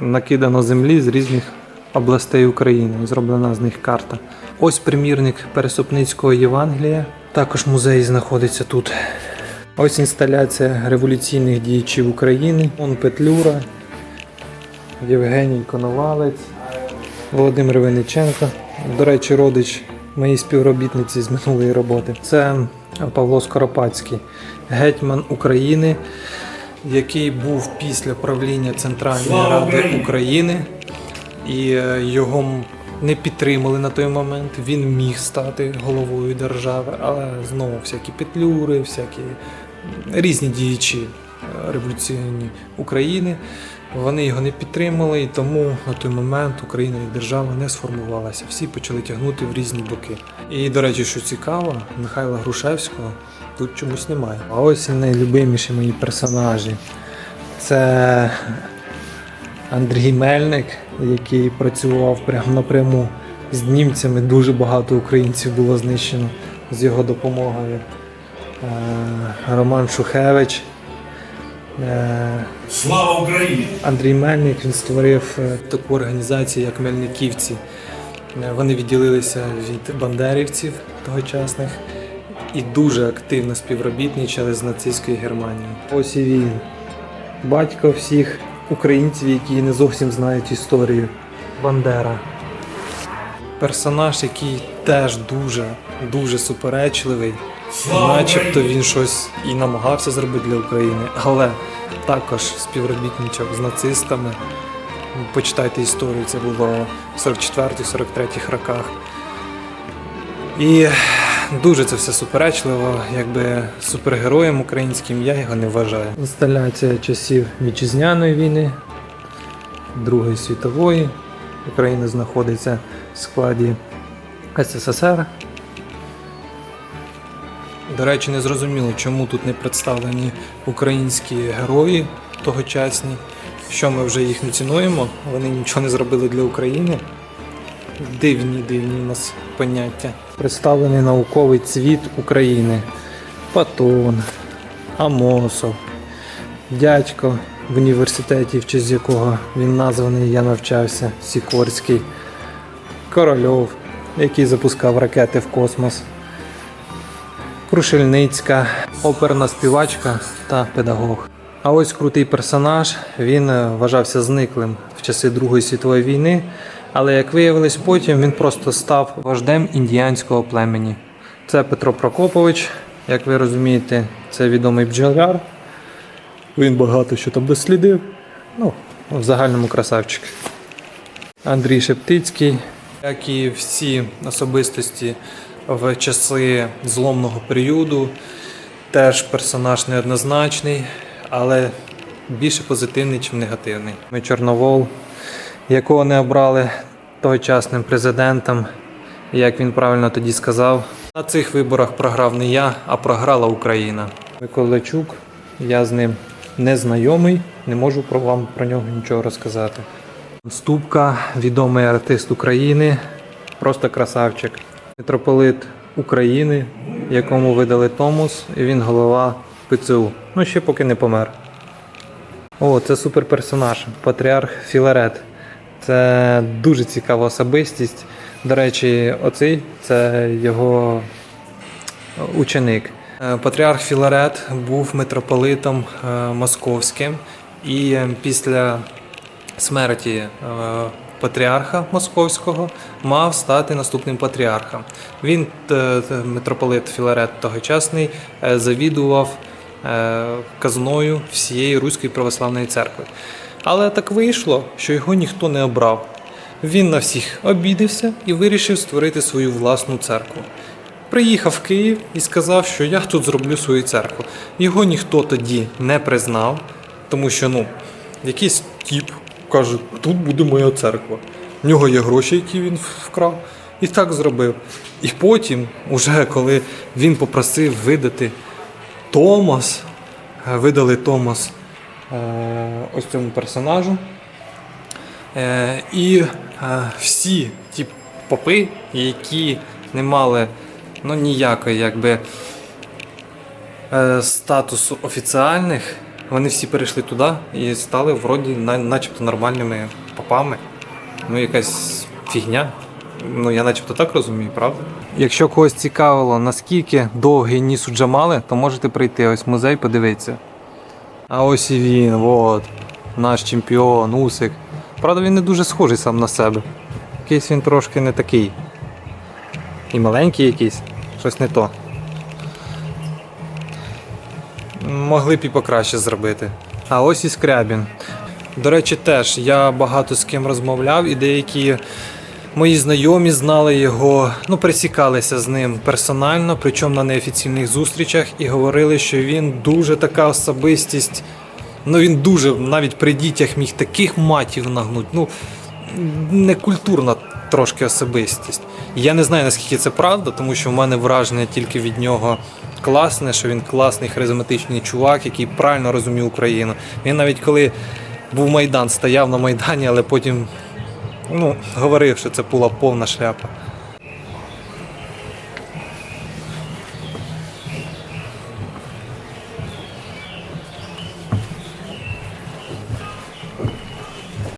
накидано землі з різних областей України. Зроблена з них карта. Ось примірник Пересопницького Євангелія. Також музей знаходиться тут. Ось інсталяція революційних діячів України. Он Петлюра, Євгеній Коновалець, Володимир Винниченко. До речі, родич моєї співробітниці з минулої роботи. Це Павло Скоропадський, гетьман України, який був після правління Центральної Ради України, і е, його не підтримали на той момент. Він міг стати головою держави, але знову всякі петлюри, всякі різні діячі е, революційні України. Вони його не підтримали, і тому на той момент Україна як держава не сформувалася. Всі почали тягнути в різні боки. І, до речі, що цікаво, Михайла Грушевського тут чомусь немає. А ось і найлюбиміші мої персонажі. Це Андрій Мельник, який працював прямо напряму з німцями. Дуже багато українців було знищено з його допомогою. Е, Роман Шухевич. Е, Слава Україні! Андрій Мельник він створив е, таку організацію, як Мельниківці. Вони відділилися від бандерівців тогочасних і дуже активно співробітничали з нацистською Германією. Ось і він, батько всіх українців, які не зовсім знають історію. Бандера. Персонаж, який теж дуже, дуже суперечливий. Слава Начебто він щось і намагався зробити для України, але також співробітничав з нацистами. Почитайте історію, це було в 44-43 роках. І дуже це все суперечливо, якби супергероєм українським я його не вважаю. Інсталяція часів вітчизняної війни, Другої світової. Україна знаходиться в складі СССР. До речі, не зрозуміло, чому тут не представлені українські герої тогочасні, що ми вже їх не цінуємо, вони нічого не зробили для України. Дивні, дивні у нас поняття. Представлений науковий цвіт України. Патон, Амосов, дядько в університеті, в честь якого він названий, я навчався, Сікорський, Корольов, який запускав ракети в космос. Крушельницька, оперна співачка та педагог. А ось крутий персонаж. Він е, вважався зниклим в часи Другої світової війни, але як виявилось потім, він просто став вождем індіанського племені. Це Петро Прокопович, як ви розумієте, це відомий бджоляр. Він багато що там дослідив. Ну, в загальному красавчик. Андрій Шептицький, як і всі особистості в часи зломного періоду, теж персонаж неоднозначний, але більше позитивний, ніж негативний. Ми Чорновол, якого не обрали тогочасним президентом, як він правильно тоді сказав, на цих виборах програв не я, а програла Україна. Миколайчук, я з ним не знайомий, не можу про вам про нього нічого розказати. Ступка, відомий артист України, просто красавчик. Митрополит України, якому видали Томос, і він голова ПЦУ. Ну, ще поки не помер. О, це суперперсонаж, патріарх Філарет. Це дуже цікава особистість. До речі, оцей це його ученик. Е, Патріарх Філарет був митрополитом е, московським, і е, після смерті патріарха московського мав стати наступним патріархом. Він, митрополит Філарет тогочасний, завідував казною всієї Руської православної церкви. Але так вийшло, що його ніхто не обрав. Він на всіх обідався і вирішив створити свою власну церкву. Приїхав в Київ і сказав, що я тут зроблю свою церкву. Його ніхто тоді не признав, тому що ну, якийсь тіп каже, тут буде моя церква. В нього є гроші, які він вкрав, і так зробив. І потім, уже коли він попросив видати Томас, видали Томас ось цьому персонажу. Е, і е, всі ті попи, які не мали ну, ніякої якби, е, статусу офіціальних, Вони всі перейшли туди і стали вроді начебто нормальними попами. Ну, якась фігня. Ну, я начебто так розумію, правда? Якщо когось цікавило, наскільки довгий ніс у Джамали, то можете прийти ось в музей, подивитися. А ось і він, от, наш чемпіон, Усик. Правда, він не дуже схожий сам на себе. Якийсь він трошки не такий. І маленький якийсь, щось не то. Могли б і покраще зробити. А ось і Скрябін. До речі, теж я багато з ким розмовляв, і деякі мої знайомі знали його, ну, пересікалися з ним персонально, причому на неофіційних зустрічах, і говорили, що він дуже така особистість. Ну він дуже навіть при дітях міг таких матів нагнути. Ну, некультурна трошки особистість. Я не знаю, наскільки це правда, тому що в мене враження тільки від нього класне, що він класний харизматичний чувак, який правильно розуміє Україну. Він навіть коли був Майдан, стояв на Майдані, але потім ну, говорив, що це була повна шляпа.